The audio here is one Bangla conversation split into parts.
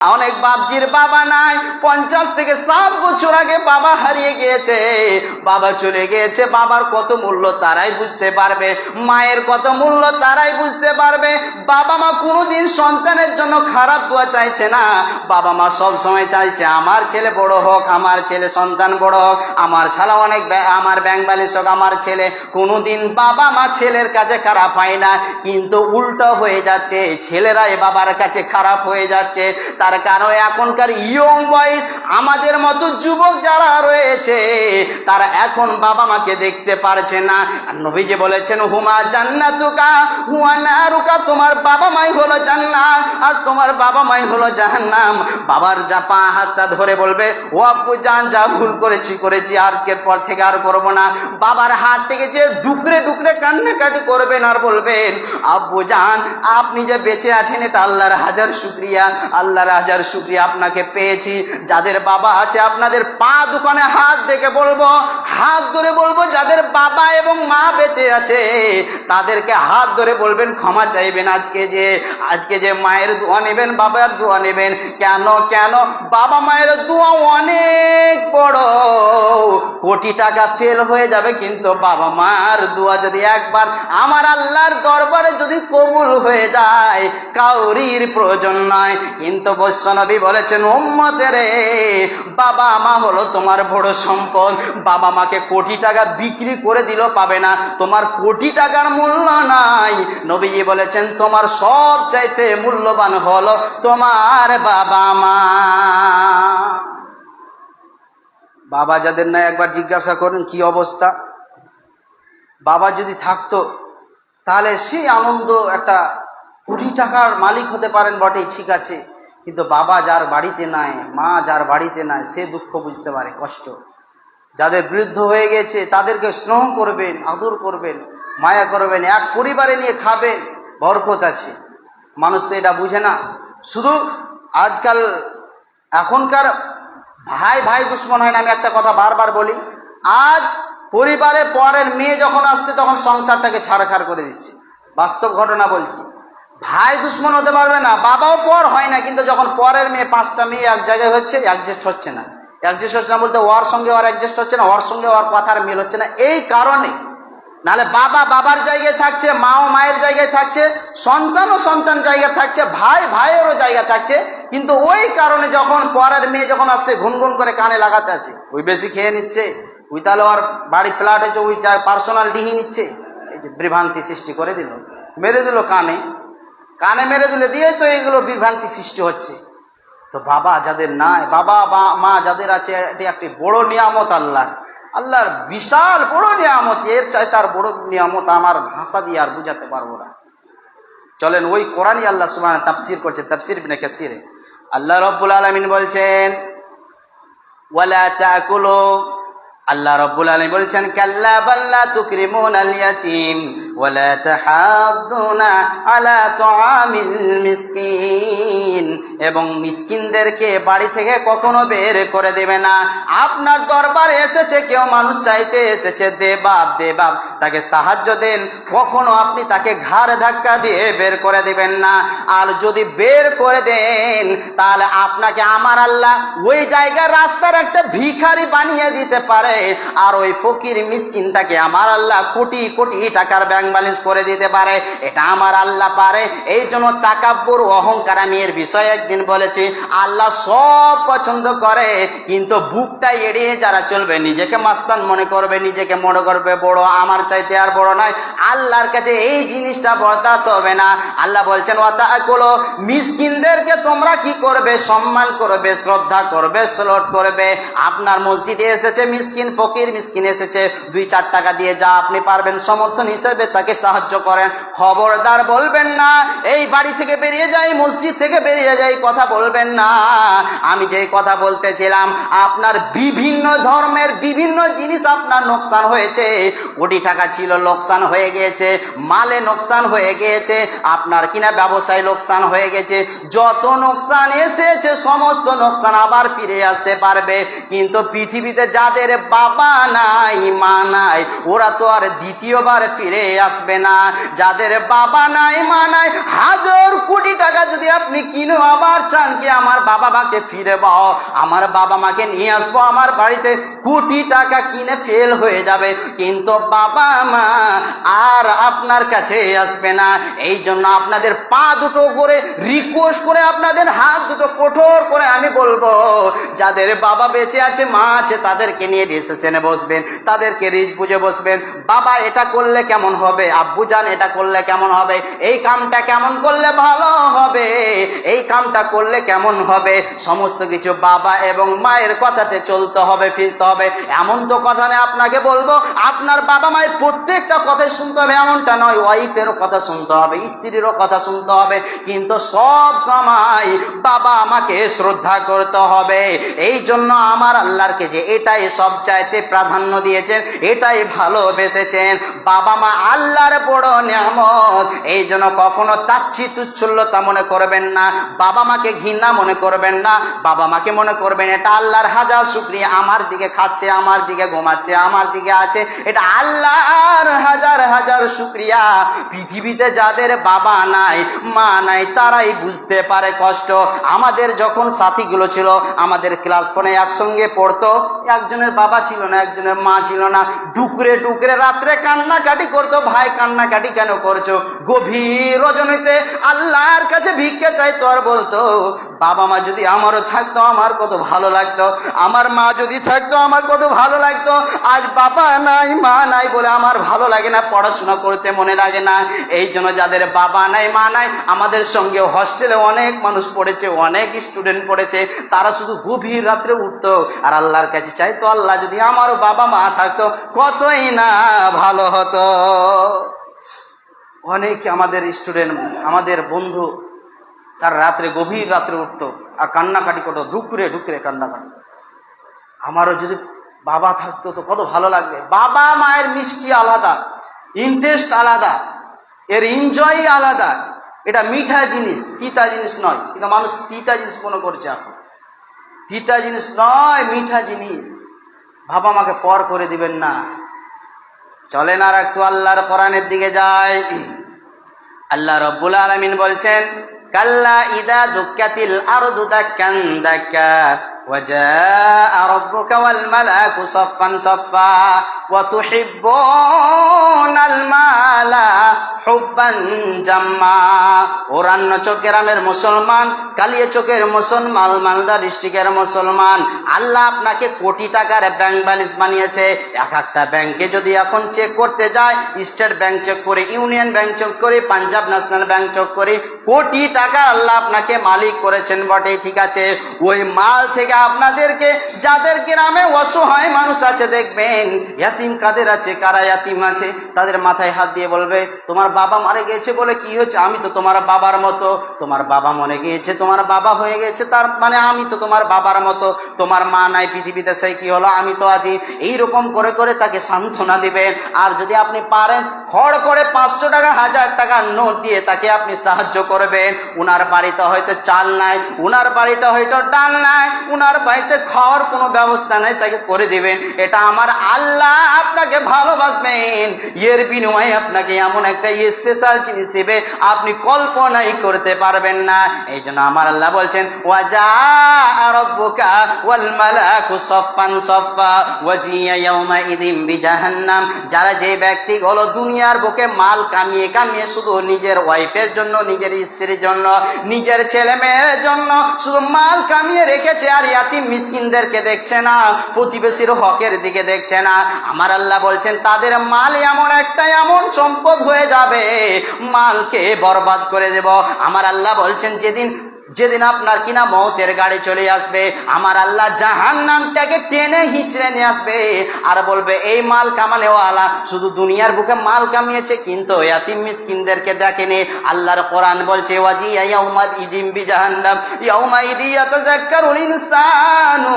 অনেক বাপজির বাবা নাই। পঞ্চাশ থেকে সাত বছর আগে বাবা হারিয়ে গিয়েছে। বাবা চলে গিয়েছে, বাবার কত মূল্য তারাই বুঝতে পারবে। মায়ের কত মূল্য তারাই বুঝতে পারবে। বাবা মা কোনোদিন সন্তানের জন্য খারাপ দোয়া চাইছে না। বাবা মা সব সময় চাইছে, আমার ছেলে বড় হোক, আমার ছেলে সন্তান বড় হোক, আমার ছাড়া অনেক আমার ব্যাংক ব্যালেন্স হোক, আমার ছেলে। কোনোদিন বাবা মা ছেলের কাছে খারাপ হয় না। কিন্তু উল্টো হয়ে যাচ্ছে ছেলেরাই বাবার কাছে খারাপ হয়ে যাচ্ছে। তার কারণ এখনকার ইয়ং বয়স আমাদের মতো যুবক যারা রয়েছে, তারা এখন বাবা মাকে দেখতে পারছে না। নবীজি বলেছেন, হুমা জান্নাতুকা, হুয়া নারুকা, তোমার বাবা মাই হলো জান্নাত, আর তোমার বাবা মাই হলো জাহান্নাম। বাবার যা পা হাতটা ধরে বলবে, ও আব্বু, জান, যা ভুল করেছি করেছি, আর এর পর থেকে আর করব না। বাবার হাত থেকে যে ডুকরে ডুকরে কান্নাকাটি করবেন আর বলবেন, আব্বু, জান, আপনি যে বেঁচে আছেন, এটা আল্লাহর হাজার শুক্রিয়া। আল্লাহর হাজার শুক্রিয়া আপনাকে পেয়েছি। যাদের বাবা আছে, আপনাদের পা দোকানে হাত দেখে বলব, হাত ধরে বলব, যাদের বাবা এবং মা বেঁচে আছে, তাদেরকে হাত ধরে বলবেন, ক্ষমা চাইবেন আজকে যে আজকে যে মায়ের দোয়া নেবেন, বাবার দোয়া নেবেন। কেন কেন? বাবা মায়ের দোয়া অনেক বড়। কোটি টাকা ফেল হয়ে যাবে, কিন্তু বাবা মার দোয়া যদি একবার আমার আল্লাহর দরবারে যদি কবুল হয়ে যায়, কাউরির প্রয়োজন নয়। কিন্তু বৈষ্ণবী বলেছেন বাবা মা হলো তোমার বড় সম্পদ। বাবা মাকে কোটি টাকা বিক্রি করে দিলেও পাবে না। তোমার কোটি টাকার মূল্য নাই। নবীজি বলেছেন, তোমার সব চাইতে মূল্যবান হলো তোমার বাবা মা। বাবা যাদের না একবার জিজ্ঞাসা করুন, কি অবস্থা? বাবা যদি থাকতো, তাহলে সেই আনন্দ, একটা কোটি টাকার মালিক হতে পারেন বটে ঠিক আছে। কিন্তু বাবা যার বাড়িতে নাই, মা যার বাড়িতে নাই, সে দুঃখ বুঝতে পারে, কষ্ট। যাদের বৃদ্ধ হয়ে গেছে, তাদেরকে স্নেহ করবেন, আদর করবেন, মায়া করবেন, এক পরিবারে নিয়ে খাবেন, বরকত আছে। মানুষ তো এটা বুঝে না। শুধু আজকাল এখনকার ভাই ভাই দুশ্মন হয় না, আমি একটা কথা বারবার বলি, আজ পরিবারে পরের মেয়ে যখন আসছে, তখন সংসারটাকে ছাড়খাড় করে দিচ্ছে। বাস্তব ঘটনা বলছি। ভাই দুশ্মন হতে পারবে না, বাবাও পর হয় না, কিন্তু যখন পরের মেয়ে, পাঁচটা মেয়ে এক জায়গায় হচ্ছে অ্যাডজাস্ট হচ্ছে না। অ্যাডজাস্ট হচ্ছে না বলতে ওর সঙ্গে ওর অ্যাডজাস্ট হচ্ছে না, ওর সঙ্গে ওর কথার মিল হচ্ছে না, এই কারণে। নাহলে বাবা বাবার জায়গায় থাকছে, মাও মায়ের জায়গায় থাকছে, সন্তানও সন্তান জায়গায় থাকছে, ভাই ভাইয়েরও জায়গা থাকছে, কিন্তু ওই কারণে যখন পরের মেয়ে যখন আসছে গুনগুন করে কানে লাগাতে আছে, ওই বেশি খেয়ে নিচ্ছে, ওই তাহলে ওর বাড়ি ফ্ল্যাট আছে ওই পার্সোনাল ডিহি নিচ্ছে, এই যে বিভ্রান্তি সৃষ্টি করে দিল, মেরে দিল কানে। কানে মেরে দিলে দিয়ে তো এইগুলো বিভ্রান্তি সৃষ্টি হচ্ছে। তো বাবা যাদের নাই, বাবা, বা, মা যাদের আছে, এটি একটি বড় নিয়ামত আল্লাহর। আল্লাহর বিশাল বড় নিয়ামত, এর চাই তার বড় নিয়ামত আমার ভাষা দিয়ে আর বুঝাতে পারব না। চলেন, ওই কোরআনই আল্লাহ সুবাহ তাফসির করছে, তাফসির বিনে কাসিরে। আল্লাহ রব্বুল আলমিন বলছেন আল্লাহ রব্বুল আলামিন বলছেন, কাল্লা বাল্লা তুকরিমুন আল ইয়াতীম। ওয়ালা তাহাদ্দুনা আলা তুআমিল মিসকিন এবং মিসকিনদেরকে বাড়ি থেকে কখনো বের করে দেবে না। আপনার দরবারে এসেছে, কেউ মানুষ চাইতে এসেছে, দে বাপ দে বাপ। তাকে সাহায্য দেন, কখনো আপনি তাকে ঘাড় ধাক্কা দিয়ে বের করে দেবেন না। আর যদি বের করে দেন, তাহলে আপনাকে আমার আল্লাহ ওই জায়গার রাস্তার একটা ভিখারি বানিয়ে দিতে পারে। আর ওই ফকির মিসকিনটাকে আমার আল্লাহ কোটি কোটি টাকার ব্যাংক ব্যালেন্স করে দিতে পারে, এটা আমার আল্লাহ পারে। এই জন্য তাকাব্বুর অহংকার আমি এর বিষয়ে একদিন বলেছি, আল্লাহ সব পছন্দ করে, কিন্তু বুকটা এড়িয়ে যারা চলবে, নিজেকে মাস্তান মনে করবে, নিজেকে মনে করবে, বড় আমার চাইতে আর বড় নয়। আল্লাহর কাছে এই জিনিসটা বরদাস্ত হবে না। আল্লাহ বলছেন ওয়াতা কোলো মিসকিনদেরকে তোমরা কি করবে? সম্মান করবে, শ্রদ্ধা করবে স্লট করবে। আপনার মসজিদে এসেছে মিসকিন, ফকির মিসকিন এসেছে। দুই চার টাকা দিয়ে যা আপনি পারবেন, সমর্থন হিসেবে তাকে সাহায্য করেন। খবরদার বলবেন না, এই বাড়ি থেকে বেরিয়ে যাই মসজিদ থেকে বেরিয়ে যাই কথা বলবেন না। আমি যে কথা বলতেছিলাম, আপনার বিভিন্ন ধর্মের বিভিন্ন জিনিস আপনার নোকসান হয়েছে। কোটি টাকা ছিল লোকসান হয়ে গিয়েছে, মালে নোকসান হয়ে গিয়েছে, আপনার কিনা ব্যবসায় লোকসান হয়ে গেছে, যত নোকসান এসেছে, সমস্ত নোকসান আবার ফিরে আসতে পারবে। কিন্তু পৃথিবীতে যাদের বাবা নাই, মা নাই, ওরা তো আর দ্বিতীয়বার ফিরে আসবে না। যাদের বাবা নাই, মা নাই, হাজার কোটি টাকা যদি আপনি কিনো, আবার চান কি আমার বাবা মাকে ফিরে পাও? আমার বাবা মাকে নিয়ে আসব আমার বাড়িতে? কোটি টাকা কিনে ফেল হয়ে যাবে। কিন্তু বাবা মা আর আপনার কাছে আসবে না। এই জন্য আপনাদের পা দুটো করে রিকোয়েস্ট করে আপনাদের হাত দুটো কঠোর করে আমি বলব, যাদের বাবা বেঁচে আছে, মা আছে, তাদেরকে নিয়ে ডিসিশনে বসবেন, তাদেরকে রিজ বুঝে বসবেন। বাবা, এটা করলে কেমন হবে? আব্বু জান, এটা করলে কেমন হবে? এই কামটা কেমন করলে ভালো হবে? এই কামটা করলে কেমন হবে? সমস্ত কিছু বাবা এবং মায়ের কথাতে চলতে হবে, ফিরতে হবে। এমন তো কথা নেই আপনাকে বলব, আপনার বাবা মায়ের প্রত্যেকটা কথাই শুনতে হবে, এমনটা নয়, ওয়াইফেরও কথা শুনতে হবে, স্ত্রীরও কথা শুনতে হবে, কিন্তু সব সময় বাবা আমাকে শ্রদ্ধা করতে হবে। এই জন্য আমার আল্লাহর যে এটাই সব চাইতে প্রাধান্য দিয়েছেন, এটাই ভালোবেসেছেন। বাবা মা আল্লাহর বড় নিয়ামত, এই জন্য কখনো তাচ্ছি তুচ্ছল্যতা মনে করবেন না, বাবা মাকে ঘৃণা মনে করবেন না, বাবা মাকে মনে করবেন এটা আল্লাহর হাজার শুক্রিয়া, আমার দিকে খাচ্ছে আমার দিকে ঘুমাচ্ছে, আমার দিকে আছে। এটা আল্লাহর হাজার হাজার শুক্রিয়া। পৃথিবীতে যাদের বাবা নাই, মা নাই, তারাই বুঝতে পারে কষ্ট। আমাদের যখন সাথীগুলো ছিল, আমাদের ক্লাস ফোনে একসঙ্গে পড়তো। একজনের বাবা ছিল না, একজনের মা ছিল না। ডুকরে ডুকরে রাত্রে কান্নাকাটি করতো, ভাই, কান্নাকাটি কেন করছ? গভীর রজনীতে আল্লাহর কাছে ভিক্ষা চাইতো আর বলতো, বাবা মা যদি আমারও থাকতো, আমার কত ভালো লাগতো। আমার মা যদি থাকতো আমার কত ভালো লাগতো। আজ বাবা নাই, মা নাই বলে আমার ভালো লাগে না, পড়াশোনা করতে মনে লাগে না। এই জন্য যাদের বাবা নাই, মা নাই, আমাদের সঙ্গে হস্টেলে অনেক মানুষ পড়েছে, অনেক স্টুডেন্ট পড়েছে, তারা শুধু গভীর রাত্রে উঠতো। আর আল্লাহর কাছে চাইতো আল্লাহ যদি আমারও বাবা মা থাকতো, কতই না ভালো হতো। অনেক আমাদের স্টুডেন্ট আমাদের বন্ধু, তার রাত্রে গভীর রাত্রে উঠতো আর কান্নাকাটি করতো, ঢুকরে ঢুকরে কান্নাকাটি। আমারও যদি বাবা থাকতো তো কত ভালো লাগবে। বাবা মায়ের মিষ্টি আলাদা ইন্টারেস্ট আলাদা, এর এনজয় আলাদা। এটা মিঠা জিনিস, তিতা জিনিস নয়। কিন্তু মানুষ তিতা জিনিস মনে করছে এখন। তিতা জিনিস নয়, মিঠা জিনিস। বাবা মাকে পর করে দিবেন না। চলেন আর একটু আল্লাহর কোরআনের দিকে যায় আল্লাহ রব্বুল আলমিন বলছেন, কাল্লা ইদা দুঃখাতিল আরদু দাক্কান দাক্কা। وجاء ربك والملك صفا صفا. ওরান্ন চোখ গ্রামের মুসলমান, কালিয়ে চোখের মুসলমান, মালদা ডিস্ট্রিক্টের মুসলমান। আল্লাহ আপনাকে কোটি টাকার ব্যালেন্স বানিয়েছে। এক একটা যদি এখন চেক করতে যায় স্টেট ব্যাংক চেক করে ইউনিয়ন ব্যাংক চেক করে, পাঞ্জাব ন্যাশনাল ব্যাংক চেক করে, কোটি টাকা আল্লাহ আপনাকে মালিক করেছেন বটে, ঠিক আছে? ওই মাল থেকে আপনাদেরকে, যাদের গ্রামে অসহায় মানুষ আছে, দেখবেন, এত ইয়াতিম কাদের আছে? কারা ইয়াতিম আছে? তাদের মাথায় হাত দিয়ে বলবে, তোমার বাবা মারা গিয়েছে বলে কি হয়েছে? আমি তো তোমার বাবার মতো। তোমার বাবা মরে গিয়েছে, তোমার বাবা হয়ে গেছে তার মানে আমি তো তোমার বাবার মতো। তোমার মা নাই পৃথিবীতে সেই কি হলো? আমি তো আছি। এইরকম করে করে তাকে সান্ত্বনা দিবেন আর যদি আপনি পারেন, খড় করে পাঁচশো টাকা, হাজার টাকা নোট দিয়ে তাকে আপনি সাহায্য করবেন। উনার বাড়িতে হয়তো চাল নাই, উনার বাড়িতে হয়তো ডাল নাই, উনার বাড়িতে খাওয়ার কোনো ব্যবস্থা নাই, তাকে করে দিবেন। এটা আমার আল্লাহ আপনাকে ভালোবাসবেন। এর বিনিময়ে আপনাকে এমন একটা স্পেশাল জিনিস দেবে, আপনি কল্পনাই করতে পারবেন না। এই জন্য আমার আল্লাহ বলছেন ওয়াজা রব্বুকা ওয়াল যারা যে ব্যক্তি হলো দুনিয়ার বুকে মাল কামিয়ে কামিয়ে শুধু নিজের ওয়াইফের জন্য, নিজের স্ত্রীর জন্য, নিজের ছেলে মেয়ের জন্য শুধু মাল কামিয়ে রেখেছে আর ইয়াতিম মিসকিনদেরকে দেখছে না, প্রতিবেশীর হকের দিকে দেখছে না আমার আল্লাহ বলছেন, তাদের মাল এমন একটা এমন সম্পদ হয়ে যাবে, মালকে বরবাদ করে দেব। আমার আল্লাহ বলছেন, যেদিন যেদিন আপনার কিনা মতের গাড়ি চলে আসবে, আমার আল্লাহ জাহান নামটাকে টেনে হিচড়ে নিয়ে আসবে। আর বলবে, এই মাল কামানেওয়ালা, শুধু দুনিয়ার বুকে মাল কামিয়েছে, কিন্তু ইয়াতিম মিসকিনদেরকে দেখেনি। আল্লাহর কোরআন বলছে ওয়াজি ইয়াউমাদ ইজিম জাহান্নাম ইয়াউমা ইদি ইয়াতাযাক্কারুল ইনসানু,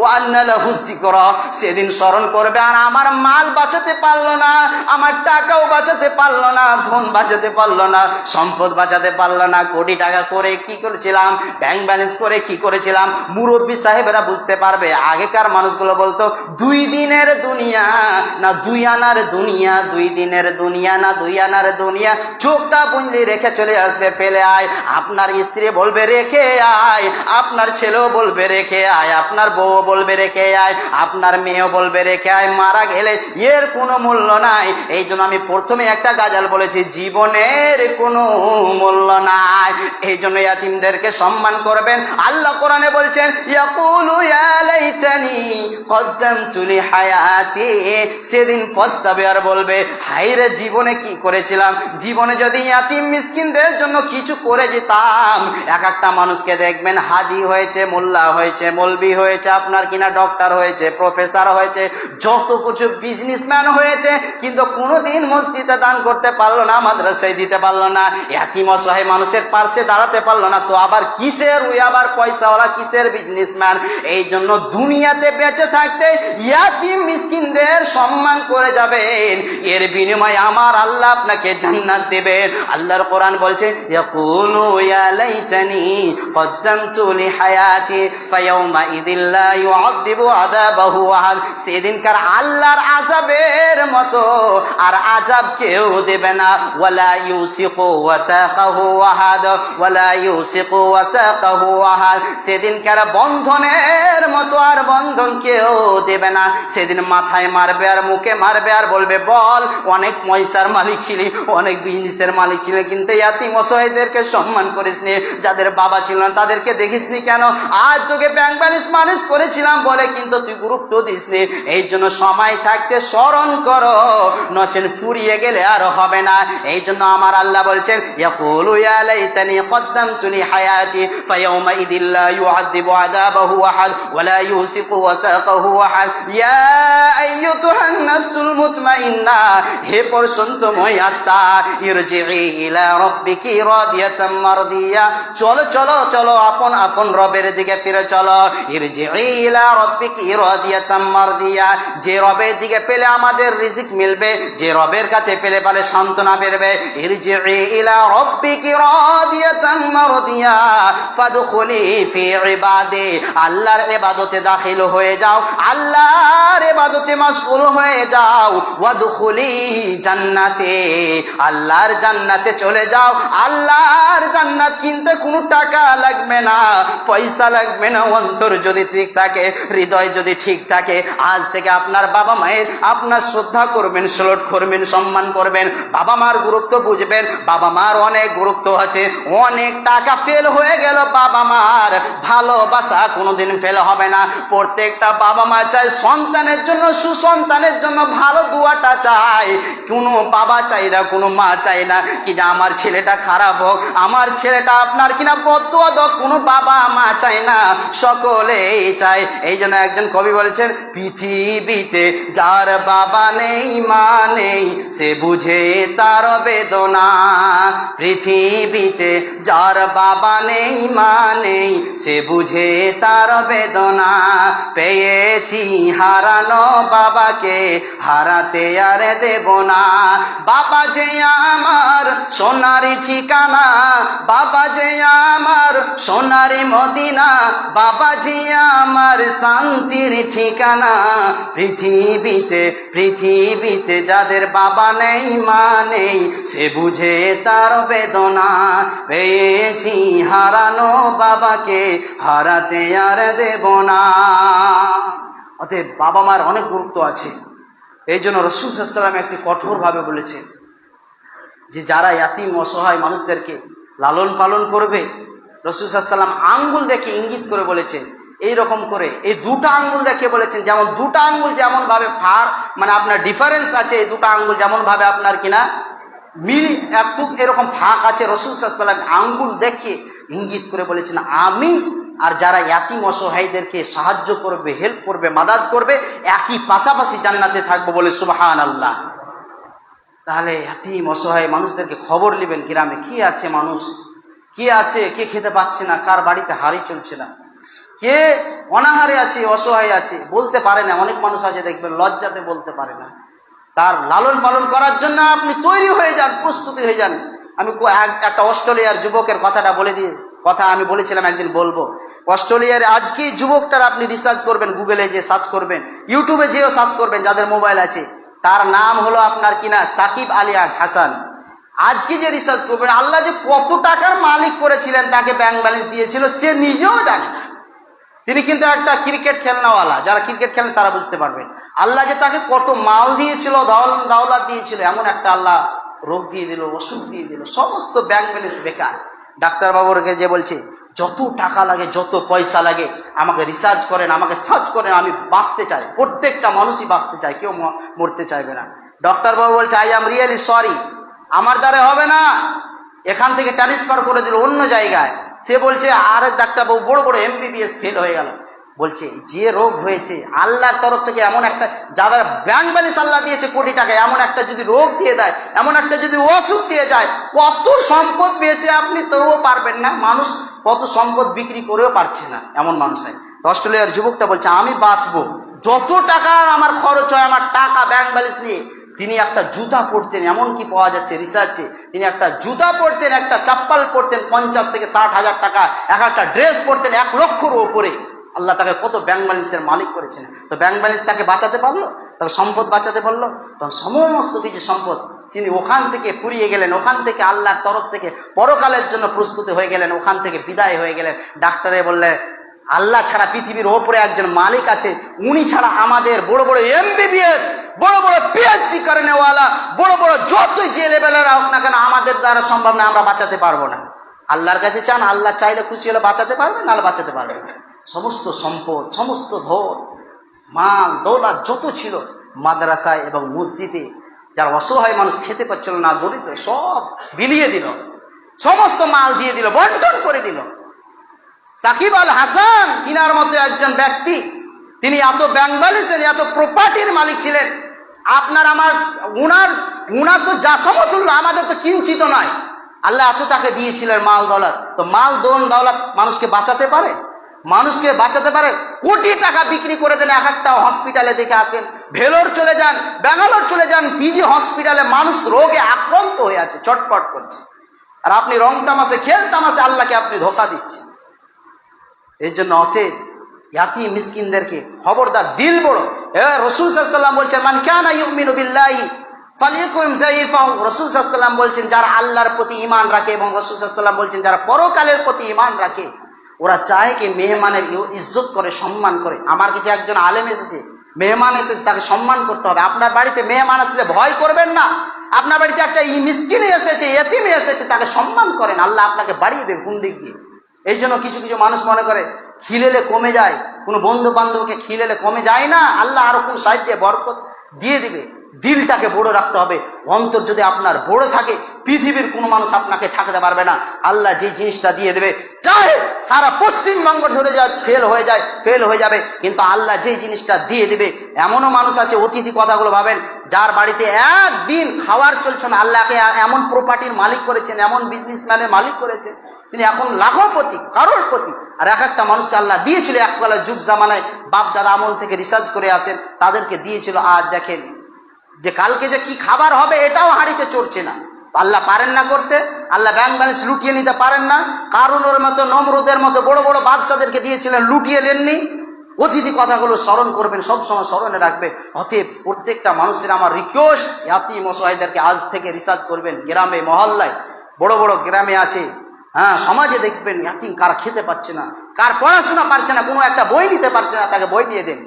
ওয়া আন্না যিকরা। সেদিন স্মরণ করবে, আর আমার মাল বাঁচাতে পারল না, আমার টাকাও বাঁচাতে পারল না, ধন বাঁচাতে পারল না, সম্পদ বাঁচাতে পারল না, কোটি টাকা করে কি করে করেছিলাম ব্যাংক ব্যালেন্স করে কি করেছিলাম, মুরব্বী সাহেবেরা বুঝতে পারবে। আগেকার মানুষগুলো বলতো, দুই দিনের দুনিয়া, না দুই আনার দুনিয়া, দুই দিনের দুনিয়া, না দুই আনার দুনিয়া। চোখটা বুঝলি রেখে চলে আসবে, ফেলে আয়। আপনার স্ত্রী বলবে, রেখে আয়। আপনার ছেলেও বলবে, রেখে আয়। আপনার বউ বলবে, রেখে আয়। আপনার মেয়েও বলবে, রেখে আয়। মারা গেলে এর কোনো মূল্য নাই। এই জন্য আমি প্রথমে একটা গাজাল বলেছি, জীবনের কোনো মূল্য নাই। এই জন্য ইয়াতিমদেরকে সম্মান করবেন। আল্লাহ কোরআনে বলছেন, ইয়াকুলু ইয়া লাইতানি হায়াতি। সেদিন পস্তাবে আর বলবে হাইরে জীবনে কি করেছিলাম? জীবনে যদি ইয়াতিম মিসকিনদের জন্য কিছু করে যেতাম, এক একটা মানুষকে দেখবেন হাজি হয়েছে, মোল্লা হয়েছে, মলবি হয়েছে, আপনার কিনা ডক্টর হয়েছে, প্রফেসর হয়েছে, যত কিছু বিজনেসম্যান হয়েছে, কিন্তু কোনোদিন মসজিদে দান করতে পারল না, মাদ্রাসায় দিতে পারল না এতিম অসহায় মানুষের পার্শ্বে দাঁড়াতে পারল না, তো আবার কিসের ওই আবার পয়সাওয়ালা, কিসের বিজনেসম্যান এই জন্য দুনিয়াতে বেঁচে থাকতে ইয়াতিম মিসকিনদের সম্মান করে যাবেন। এর বিনিময়ে আমার আল্লাহ আপনাকে জান্নাত দেবেন। আল্লাহর কোরআন বলছে, ইয়াকুলু ইয়া লাইতানি কদ্দামতু লি হায়াতি ফায়াউমা ইদিল্লা ইউআযিবু আযাবাহু আহাদ। সেদিনকার আল্লাহর আযাবের মতো আর আযাব কেউ দেবে না। ওয়ালা ইউসিকু ওয়াসাকাহু আহাদ, ওয়ালা ইউসিকু সেদিনকার বন্ধনের মতো আর বন্ধন কেউ দেবে না। সেদিন মাথায় মারবে আর মুখে মারবে আর বলবে, বল, অনেক পয়সার মালিক ছিলি, অনেক বিজনেসের মালিক ছিলি, কিন্তু ইয়াতিম অসহায়দেরকে সম্মান করিসনি যাদের বাবা ছিল না, তাদেরকে দেখিসনি কেন? আজ তোকে ব্যাংক ব্যালেন্স মানুষ করেছিলাম বলে কিন্তু তুই গুরুত্ব দিসনি এই জন্য সময় থাকতে স্মরণ করো, নচেন ফুরিয়ে গেলে আর হবে না। এই জন্য আমার আল্লাহ বলছেন, ইয়াকুলু ইয়া লাইতানি কদ্দামতু লি হায়াতি ফায়াউমা ইদিল্লা ইউআযিবু আযাবাহু আহাদ, ওয়ালা ইউসিকু ওয়াসাকাহু আহাদ। ইয়া আইয়ুতুহান নাফসুল মুতমাইন্না, হে পরশন্তময় আত্মা ইরজিই ইলা রাব্বিকি রাদিয়াতাম মারদিয়া। চলো চলো চলো, আপন আপন রবের দিকে ফিরে চলো। ইরজিই ইলা রাব্বিকি রাদিয়াতাম মারদিয়া। যে রবের দিকে পেলে আমাদের রিজিক মিলবে, যে রবের কাছে পেলে পালে সান্ত্বনা বেরবে ইরজিই ইলা রাব্বিকি রাদিয়াতাম মারদিয়া। আল্লাহর ইবাদতে দাখিল হয়ে যাও, আল্লাহর ইবাদতে মাশগুল হয়ে যাও, ওয়াদখুলি জান্নাতে, আল্লাহর জান্নাতে চলে যাও, আল্লাহর জান্নাত কিনতে কোনো টাকা লাগবে না, পয়সা লাগবে না, অন্তর যদি ঠিক থাকে, হৃদয় যদি ঠিক থাকে, আজ থেকে আপনার বাবা মায়ের আপনার শ্রদ্ধা করবেন, স্লোট করবেন, সম্মান করবেন, বাবা মার গুরুত্ব বুঝবেন, বাবা মার অনেক গুরুত্ব আছে, অনেক টাকা ফেল হয়ে গেল বাবা মার। ভালোবাসা কোনোদিন ফেল হবে না। প্রত্যেকটা বাবা মা চায় সন্তানের জন্য, সুসন্তানের জন্য ভালো দুয়াটা চায়। কোনো বাবা চাই না, কোনো মা চাই না। কি যে আমার ছেলেটা খারাপ হোক, আমার ছেলেটা আপনার কিনা বদুয়া দোক কোনো বাবা মা চায় না। সকলেই চায়। এই জন্য একজন কবি বলছেন, পৃথিবীতে যার বাবা নেই, মা নেই, সে বুঝে তার বেদনা। পৃথিবীতে যার বাবা নেই, মা নেই, সে বুঝে তার বেদনা। পেয়েছি হারানো বাবাকে, হারাতে আর দেব না। বাবা যে আমার সোনারি ঠিকানা, বাবা যে আমার সোনারি মদিনা, বাবা যে আমার শান্তির ঠিকানা পৃথিবীতে পৃথিবীতে যাদের বাবা নেই, মা নেই, সে বুঝে তার বেদনা। পেয়েছি হারানো বাবাকে, হারাতে আর দেব না। অতএব বাবা মার অনেক গুরুত্ব আছে। এই জন্য রসুল সাল্লাম একটি কঠোরভাবে বলেছেন যে, যারা ইয়াতিম, অসহায় মানুষদেরকে লালন পালন করবে, রসুল সাল্লাম আঙ্গুল দেখে ইঙ্গিত করে বলেছেন এই রকম করে, এই দুটো আঙ্গুল দেখে বলেছেন, যেমন দুটো আঙ্গুল যেমন ভাবে ফার মানে আপনার ডিফারেন্স আছে এই দুটো আঙ্গুল যেমন ভাবে আপনার কিনা, মিল একটু এরকম ফাঁক আছে, রসুল সাল্লাম আঙ্গুল দেখে ইঙ্গিত করে বলেছেন, আমি আর যারা ইয়াতিম অসহায়দেরকে সাহায্য করবে হেল্প করবে, মাদাদ করবে, একই পাশাপাশি জান্নাতে থাকব বলে সুবাহান আল্লাহ তাহলে ইয়াতিম অসহায় মানুষদেরকে খবর নেবেন, গ্রামে কি আছে মানুষ? কে আছে? কে খেতে পাচ্ছে না? কার বাড়িতে হাড়ি চলছে না? কে অনাহারে আছে, অসহায় আছে, বলতে পারে না। অনেক মানুষ আছে, দেখবেন, লজ্জাতে বলতে পারে না। তার লালন পালন করার জন্য আপনি তৈরি হয়ে যান, প্রস্তুতি হয়ে যান। আমি এক- একটা অস্ট্রেলিয়ার যুবকের কথাটা বলে দিয়ে কথা আমি বলেছিলাম একদিন বলব। অস্ট্রেলিয়ার আজকে যুবকটার আপনি রিসার্চ করবেন গুগলে যে সার্চ করবেন ইউটিউবে যেও সার্চ করবেন, যাদের মোবাইল আছে। তার নাম হলো আপনার কিনা সাকিব আলী হাসান। আজকে যে রিসার্চ করবেন, আল্লাহ যে কত টাকার মালিক করেছিলেন, তাকে ব্যাংক ব্যালেন্স দিয়েছিল, সে নিজেও জানে তিনি কিন্তু একটা ক্রিকেট খেলনাওয়ালা। যারা ক্রিকেট খেলেন তারা বুঝতে পারবেন আল্লাহ যে তাকে কত মাল দিয়েছিল দাওলাত দিয়েছিল, এমন একটা আল্লাহ রোগ দিয়ে দিল, ওষুধ দিয়ে দিল, সমস্ত ব্যাংক ব্যালেন্স বেকার। ডাক্তারবাবুকে যে বলছে, যত টাকা লাগে, যত পয়সা লাগে, আমাকে রিসার্চ করেন, আমাকে সার্চ করেন, আমি বাঁচতে চাই। প্রত্যেকটা মানুষই বাঁচতে চায়, কেউ মরতে চাইবে না। ডক্টরবাবু বলছে আই এম রিয়েলি সরি আমার দ্বারা হবে না। এখান থেকে ট্রান্সফার করে দিল অন্য জায়গায়। সে বলছে, আর এক ডাক্তারবাবু বড় বড় এমবিবিএস ফেল হয়ে গেল। বলছে, যে রোগ হয়েছে, আল্লাহর তরফ থেকে এমন একটা, যাদের ব্যাংক ব্যালেন্স আল্লাহ দিয়েছে কোটি টাকা এমন একটা যদি রোগ দিয়ে দেয়, এমন একটা যদি অসুখ দিয়ে যায়, কত সম্পদ পেয়েছে আপনি তবুও পারবেন না। মানুষ কত সম্পদ বিক্রি করেও পারছে না, এমন মানুষ হয় অস্ট্রেলিয়ার যুবকটা বলছে, আমি বাঁচবো। যত টাকা আমার খরচ হয়, আমার টাকা ব্যাংক ব্যালেন্স নিয়ে তিনি একটা জুতা পরতেন এমন কি পাওয়া যাচ্ছে রিসার্চে তিনি একটা জুতা পরতেন, একটা চাপ্পাল পরতেন, পঞ্চাশ থেকে ষাট হাজার টাকা, এক একটা ড্রেস পরতেন এক লক্ষর ওপরে আল্লাহ তাকে কত ব্যাংক ব্যালেন্সের মালিক করেছেন। তো ব্যাংক ব্যালেন্স তাকে বাঁচাতে পারল? তাকে সম্পদ বাঁচাতে পারল? তখন সমস্ত কিছু সম্পদ তিনি ওখান থেকে ফুরিয়ে গেলেন, ওখান থেকে আল্লাহর তরফ থেকে পরকালের জন্য প্রস্তুতি হয়ে গেলেন, ওখান থেকে বিদায় হয়ে গেলেন। ডাক্তারে বললে আল্লাহ ছাড়া পৃথিবীর ওপরে একজন মালিক আছে, উনি ছাড়া আমাদের বড় বড় এমবিবিএস বড় বড় পিএইচডি করে নেওয়ালা, বড় বড় যতই যে লেভেলের হোক না কেন, আমাদের দ্বারা সম্ভব না, আমরা বাঁচাতে পারব না। আল্লাহর কাছে চান, আল্লাহ চাইলে খুশি হলে বাঁচাতে পারবে নাহলে বাঁচাতে পারবে না। সমস্ত সম্পদ, সমস্ত ধন, মাল, দৌলত যত ছিল, মাদ্রাসায় এবং মসজিদে, যারা অসহায় মানুষ খেতে পাচ্ছিল না, দরিদ্র, সব বিলিয়ে দিল। সমস্ত মাল দিয়ে দিল, বন্টন করে দিল। সাকিব আল হাসান তিনার মতো একজন ব্যক্তি, তিনি এত ব্যাংক এত প্রপার্টির মালিক ছিলেন। আপনার আমার উনার উনার তো যা সমতুল্য, আমাদের তো কিঞ্চিত নয়। আল্লাহ এত তাকে দিয়েছিলেন মাল দৌলত। তো মাল দোন দৌলত মানুষকে বাঁচাতে পারে? মানুষকে বাঁচাতে পারে? কোটি টাকা বিক্রি করে দেন, এক একটা হসপিটালে দেখে আসেন। ভেলোর চলে যান, ব্যাঙ্গালোর চলে যান, পিজি হসপিটালে মানুষ রোগে আক্রান্ত হয়ে আছে, চটপট করছে। আর আপনি রং তামাশে, খেল তামাশে আল্লাহকে আপনি ধোকা দিচ্ছেন। এর জন্য অতএব ইয়াতি মিসকিনদেরকে খবরদার, দিল বড়। রসুল সাল্লাম বলছেন, মান কেন ইউমিনু বিল্লাহি রসুল সাল্লাম বলছেন, যারা আল্লাহর প্রতি ঈমান রাখে এবং রসুল সাল্লাম বলছেন, যারা পরকালের প্রতি ঈমান রাখে, ওরা চায় কি মেহমানের ইজ্জত করে, সম্মান করে। আমার কাছে একজন আলেম এসেছে, মেহমান এসেছে, তাকে সম্মান করতে হবে। আপনার বাড়িতে মেহমান আসলে ভয় করবেন না। আপনার বাড়িতে একটা ই মিসকিনে এসেছে, এতিমে এসেছে, তাকে সম্মান করেন। আল্লাহ আপনাকে বাড়িয়ে দেবে, কোন দিক দিয়ে? এই জন্য কিছু কিছু মানুষ মনে করে খিলেলে কমে যায়, কোনো বন্ধু বান্ধবকে খিলেলে কমে যায় না, আল্লাহ আরও কোন সাইড দিয়ে বরকত দিয়ে দিবে। দিলটাকে বড় রাখতে হবে। অন্তর যদি আপনার বড় থাকে, পৃথিবীর কোনো মানুষ আপনাকে ঠাকাতে পারবে না। আল্লাহ যে জিনিসটা দিয়ে দেবে, চাহে সারা পশ্চিমবঙ্গ ধরে যায় ফেল হয়ে যায় ফেল হয়ে যাবে। কিন্তু আল্লাহ যে জিনিসটা দিয়ে দেবে, এমনও মানুষ আছে, অতিথি কথাগুলো ভাবেন, যার বাড়িতে একদিন খাওয়ার চলছে না। আল্লাহকে এমন প্রপার্টির মালিক করেছেন, এমন বিজনেসম্যানের মালিক করেছেন, তিনি এখন লাখপতি, কারোর প্রতি। আর এক একটা মানুষকে আল্লাহ দিয়েছিল একবেলা যুগ জামানায় বাপ দাদা আমল থেকে রিসার্চ করে আসেন তাদেরকে দিয়েছিল, আজ দেখেন যে কালকে যে কি খাবার হবে এটাও হাঁড়িতে চড়ছে না। আল্লাহ পারেন না করতে, আল্লাহ ব্যাংক ব্যালেন্স লুটিয়ে নিতে পারেন না। কারুনের মতো, নম্রদের মতো বড় বড় বাদশাদেরকে দিয়েছিলেন, লুটিয়ে নেননি। অতিথি কথাগুলো স্মরণ করবেন সবসময় স্মরণে রাখবেন। অতএব প্রত্যেকটা মানুষের আমার রিকোয়েস্ট ইয়াতি মশাইদেরকে আজ থেকে রিসার্চ করবেন। গ্রামে, মহল্লায়, বড় বড় গ্রামে আছে। হ্যাঁ সমাজে দেখবেন ইয়াতিম কার খেতে পাচ্ছে না, কার পড়াশোনা পারছে না, কোনো একটা বই নিতে পারছে না, তাকে বই দিয়ে দেন।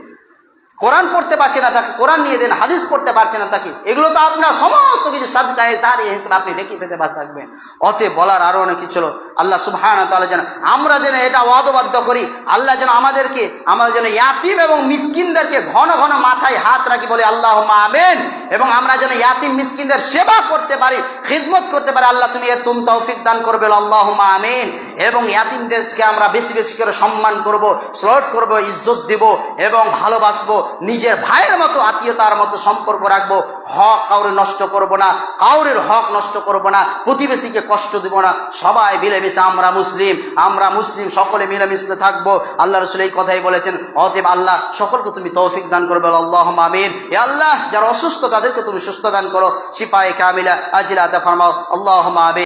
কোরআন পড়তে পারছে না, তাকে কোরআন নিয়ে দেন, হাদিস পড়তে পারছে না তাকে। এগুলো তো আপনার সমস্ত কিছু হিসেবে আপনি ডেকে পেতে থাকবেন। অতএব বলার আরও অনেক কিছু ছিল আল্লাহ সুবহান তাহলে যেন, আমরা যেন এটা ওয়াদবাদ্য করি। আল্লাহ যেন আমাদেরকে, আমরা যেন ইয়াতিম এবং মিসকিনদেরকে ঘন ঘন মাথায় হাত রাখি বলে আল্লাহ মা আমেন। এবং আমরা যেন ইয়াতিম মিসকিনদের সেবা করতে পারি, খিদমত করতে পারি, আল্লাহ তুমি এর তুম তৌফিক দান করবে আল্লাহ আমেন। এবং ইয়াতিমদেরকে আমরা বেশি বেশি করে সম্মান করব স্লট করব, ইজ্জত দিব এবং ভালোবাসবো, নিজের ভাইয়ের মতো, আত্মীয়তার মতো সম্পর্ক রাখব। হক কাউরে নষ্ট করব না, কাউরের হক নষ্ট করব না, প্রতিবেশীকে কষ্ট দিব না, সবাই মিলেমিশে আমরা মুসলিম আমরা মুসলিম, সকলে মিলেমিশে থাকব। আল্লাহ রসুল এই কথাই বলেছেন, অতএব আল্লাহ সকলকে তুমি তৌফিক দান করবে আল্লাহ আমিন। এ আল্লাহ যারা অসুস্থ তাদেরকে তুমি সুস্থ দান করো। শিফায়ে কামিলা আজিলা আতা ফার্মাও। আল্লাহ আমিন।